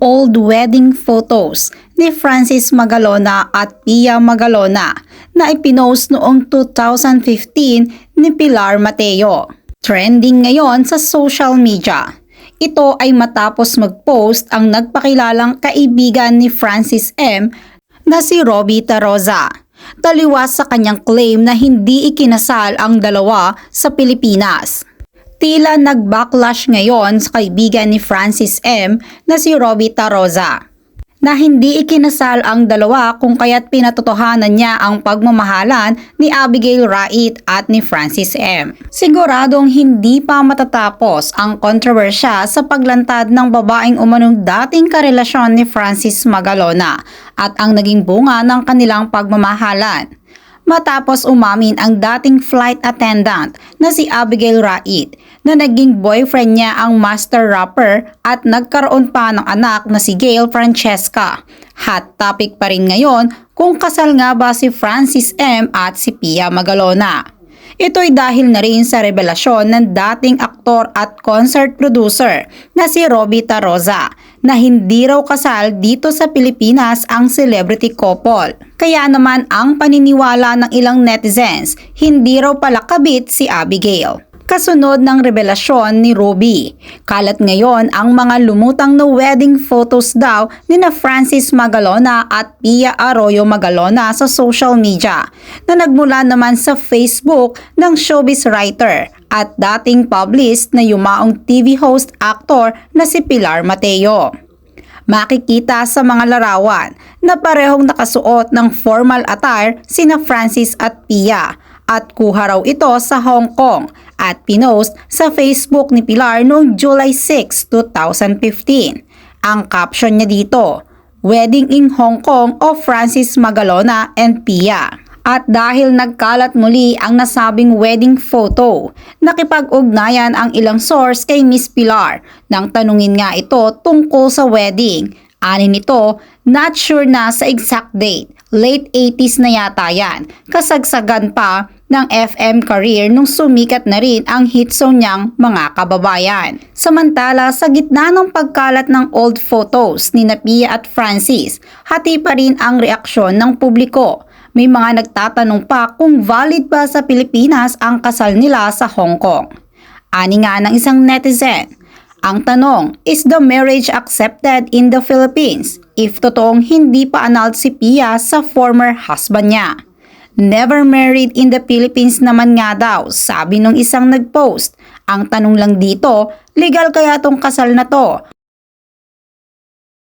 old wedding photos ni Francis Magalona at Pia Magalona na ipinost noong 2015 ni Pilar Mateo. Trending ngayon sa social media. Ito ay matapos mag-post ang nagpakilalang kaibigan ni Francis M na si Robbie Taroza. Taliwas sa kanyang claim na hindi ikinasal ang dalawa sa Pilipinas. Tila nag-backlash ngayon sa kaibigan ni Francis M na si Robbie Taroza na hindi ikinasal ang dalawa kung kaya't pinatotohanan niya ang pagmamahalan ni Abigail Rait at ni Francis M. Siguradong hindi pa matatapos ang kontrobersya sa paglantad ng babaeng umanong dating karelasyon ni Francis Magalona at ang naging bunga ng kanilang pagmamahalan matapos umamin ang dating flight attendant na si Abigail Rait na naging boyfriend niya ang master rapper at nagkaroon pa ng anak na si Gail Francesca. Hot topic pa rin ngayon kung kasal nga ba si Francis M at si Pia Magalona. Ito'y dahil na rin sa revelasyon ng dating aktor at concert producer na si Robbie Taroza na hindi raw kasal dito sa Pilipinas ang celebrity couple. Kaya naman ang paniniwala ng ilang netizens, hindi raw pala kabit si Abigail kasunod ng revelasyon ni Ruby. Kalat ngayon ang mga lumutang na wedding photos daw ni na Francis Magalona at Pia Arroyo Magalona sa social media na nagmula naman sa Facebook ng showbiz writer at dating published na yumaong TV host actor na si Pilar Mateo makikita sa mga larawan na parehong nakasuot ng formal attire sina Francis at Pia at kuha raw ito sa Hong Kong at pinost sa Facebook ni Pilar noong July 6, 2015. Ang caption niya dito, Wedding in Hong Kong of Francis Magalona and Pia. At dahil nagkalat muli ang nasabing wedding photo, nakipag-ugnayan ang ilang source kay Miss Pilar nang tanungin nga ito tungkol sa wedding. Ani nito, not sure na sa exact date. Late 80s na yata yan. Kasagsagan pa ng FM career nung sumikat na rin ang hit song niyang mga kababayan. Samantala, sa gitna ng pagkalat ng old photos ni Napia at Francis, hati pa rin ang reaksyon ng publiko. May mga nagtatanong pa kung valid ba sa Pilipinas ang kasal nila sa Hong Kong. Ani nga ng isang netizen, ang tanong, is the marriage accepted in the Philippines if totoong hindi pa annulled si Pia sa former husband niya? Never married in the Philippines naman nga daw, sabi nung isang nagpost. Ang tanong lang dito, legal kaya tong kasal na to?